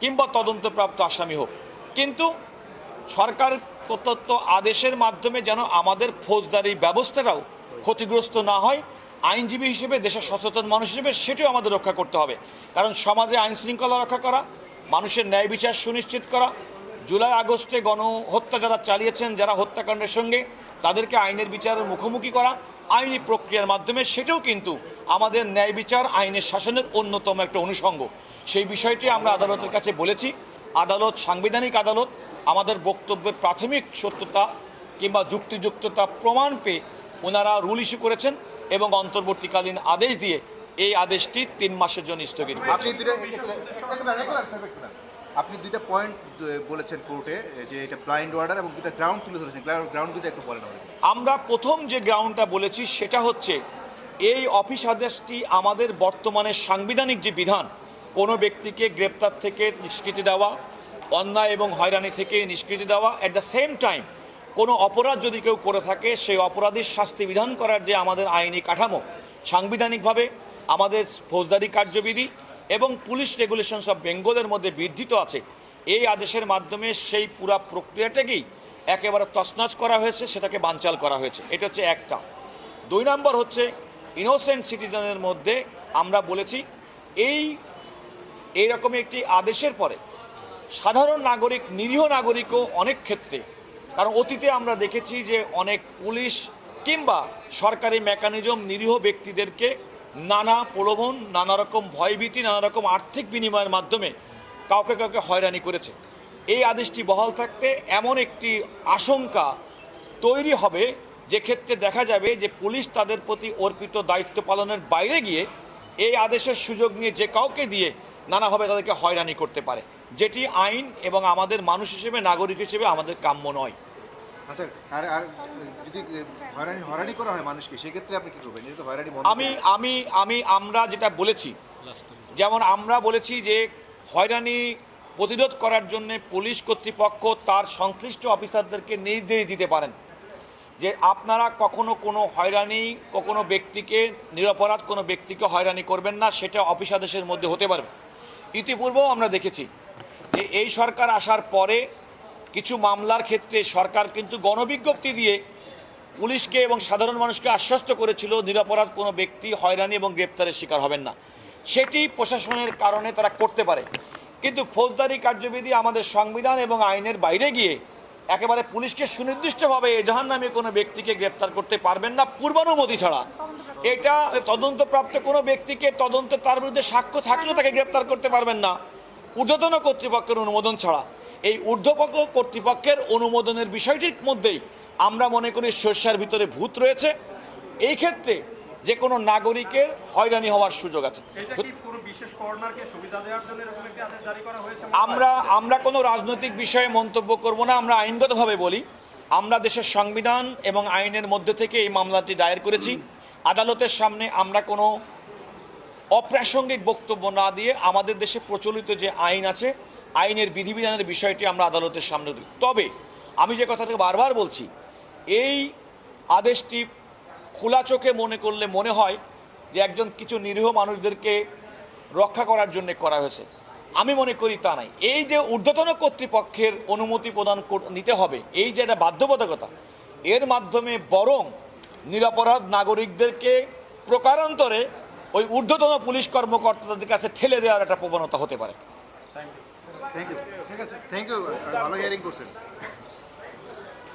কিংবা তদন্তপ্রাপ্ত আসামি হোক। কিন্তু সরকার প্রদত্ত আদেশের মাধ্যমে যেন আমাদের ফৌজদারি ব্যবস্থাটাও ক্ষতিগ্রস্ত না হয়, আইনজীবী হিসেবে, দেশের সচেতন মানুষ হিসেবে সেটাও আমাদের রক্ষা করতে হবে। কারণ সমাজে আইন শৃঙ্খলা রক্ষা করা, মানুষের ন্যায় বিচার সুনিশ্চিত করা, জুলাই আগস্টে গণহত্যা যারা চালিয়েছেন, যারা হত্যাকাণ্ডের সঙ্গে তাদেরকে আইনের বিচারের মুখোমুখি করা, আইনি প্রক্রিয়ার মাধ্যমে, সেটাও কিন্তু আমাদের ন্যায় বিচার আইনের শাসনের অন্যতম একটা অনুষঙ্গ। সেই বিষয়টি আমরা আদালতের কাছে বলেছি। আদালত সাংবিধানিক আদালত আমাদের বক্তব্যের প্রাথমিক সত্যতা কিংবা যুক্তিযুক্ততা প্রমাণ পেয়ে ওনারা রুল ইস্যু করেছেন এবং অন্তর্বর্তীকালীন আদেশ দিয়ে এই আদেশটি তিন মাসের জন্য স্থগিত আপনি দুইটা পয়েন্ট বলেছেন কোর্টে যে এটা ব্লাইন্ড অর্ডার এবং দুইটা গ্রাউন্ড তুলে ধরেছেন। গ্রাউন্ড দুটো একটু বলেন আমরা প্রথম যে গ্রাউন্ডটা বলেছি সেটা হচ্ছে এই অফিস আদেশটি আমাদের বর্তমানে সাংবিধানিক যে বিধান কোনো ব্যক্তিকে গ্রেপ্তার থেকে নিষ্কৃতি দেওয়া, অন্যায় এবং হয়রানি থেকে নিষ্কৃতি দেওয়া অ্যাট দ্য সেম টাইম কোনো অপরাধ যদি কেউ করে থাকে, সেই অপরাধীর শাস্তি বিধান করার যে আমাদের আইনি কাঠামো, সাংবিধানিকভাবে আমাদের ফৌজদারি কার্যবিধি এবং পুলিশ রেগুলেশনস অফ বেঙ্গলের মধ্যে বিধৃত আছে, এই আদেশের মাধ্যমে সেই পুরা প্রক্রিয়াটাকেই একেবারে তছনছ করা হয়েছে, সেটাকে বানচাল করা হয়েছে। এটা হচ্ছে একটা। দুই নম্বর হচ্ছে ইনোসেন্ট সিটিজেনের মধ্যে আমরা বলেছি, এই এইরকম একটি আদেশের পরে সাধারণ নাগরিক, নিরীহ নাগরিকও অনেক ক্ষেত্রে, কারণ অতীতে আমরা দেখেছি যে অনেক পুলিশ কিংবা সরকারি মেকানিজম নিরীহ ব্যক্তিদেরকে নানা প্রলোভন, নানা রকম ভয়ভীতি, নানা রকম আর্থিক বিনিময়ের মাধ্যমে কাউকে কাউকে হয়রানি করেছে। এই আদেশটি বহাল থাকতে এমন একটি আশঙ্কা তৈরি হবে, যে ক্ষেত্রে দেখা যাবে যে পুলিশ তাদের প্রতি অর্পিত দায়িত্ব পালনের বাইরে গিয়ে এই আদেশের সুযোগ নিয়ে যে কাউকে দিয়ে নানাভাবে তাদেরকে হয়রানি করতে পারে। যেটি আইন এবং আমাদের মানুষ হিসেবে নাগরিক হিসেবে আমাদের কাম্য নয়। আচ্ছা আমি আমি আমি আমরা যেটা বলেছি যেমন আমরা বলেছি যে হয়রানি প্রতিরোধ করার জন্য পুলিশ কর্তৃপক্ষ তার সংশ্লিষ্ট অফিসারদেরকে নির্দেশ দিতে পারেন। যে আপনারা কখনো কোনো হয়রানি কখনো ব্যক্তিকে নিরপরাধ কোনো ব্যক্তিকে হয়রানি করবেন না সেটা অফিস আদেশের মধ্যে হতে পারবে ইতিপূর্বেও আমরা দেখেছি যে এই সরকার আসার পরে কিছু মামলার ক্ষেত্রে সরকার কিন্তু গণবিজ্ঞপ্তি দিয়ে পুলিশকে এবং সাধারণ মানুষকে আশ্বস্ত করেছিল নিরাপরাধ কোনো ব্যক্তি হয়রানি এবং গ্রেপ্তারের শিকার হবেন না। সেটি প্রশাসনের কারণে তারা করতে পারে। কিন্তু ফৌজদারি কার্যবিধি আমাদের সংবিধান এবং আইনের বাইরে গিয়ে একেবারে পুলিশকে সুনির্দিষ্টভাবে এজাহার নামে কোনো ব্যক্তিকে গ্রেপ্তার করতে পারবেন না পূর্বানুমতি ছাড়া। এটা তদন্তপ্রাপ্ত কোনো ব্যক্তিকে তদন্তে তার বিরুদ্ধে সাক্ষ্য থাকলেও তাকে গ্রেপ্তার করতে পারবেন না। ঊর্ধ্বতন কর্তৃপক্ষের অনুমোদন ছাড়া। এই ঊর্ধ্বপক্ষ কর্তৃপক্ষের অনুমোদনের বিষয়টির মধ্যেই আমরা মনে করি শস্যার ভিতরে ভূত রয়েছে। এই ক্ষেত্রে যে কোনো নাগরিকের হয়রানি হওয়ার সুযোগ আছে। আমরা আমরা কোনো রাজনৈতিক বিষয়ে মন্তব্য করব না আমরা আইনগতভাবে বলি। আমরা দেশের সংবিধান এবং আইনের মধ্যে থেকে এই মামলাটি দায়ের করেছি। আদালতের সামনে আমরা কোনো অপ্রাসঙ্গিক বক্তব্য না দিয়ে আমাদের দেশে প্রচলিত যে আইন আছে আইনের বিধিবিধানের বিষয়টি আমরা আদালতের সামনে দিই তবে আমি যে কথাটাকে বারবার বলছি এই আদেশটি খোলা চোখে মনে করলে মনে হয় যে একজন কিছু নিরীহ মানুষদেরকে রক্ষা করার জন্য করা হয়েছে। আমি মনে করি তা নাই। এই যে ঊর্ধ্বতন কর্তৃপক্ষের অনুমতি প্রদান নিতে হবে, এই যে একটা বাধ্যবাধকতা, এর মাধ্যমে বরং নিরাপরাধ নাগরিকদেরকে প্রকারান্তরে ওই ঊর্ধ্বতন পুলিশ কর্মকর্তাদের কাছে ঠেলে দেওয়ার একটা প্রবণতা হতে পারে। থ্যাংক ইউ ঠিক আছে থ্যাংক ইউ ভালো হিয়ারিং করছেন।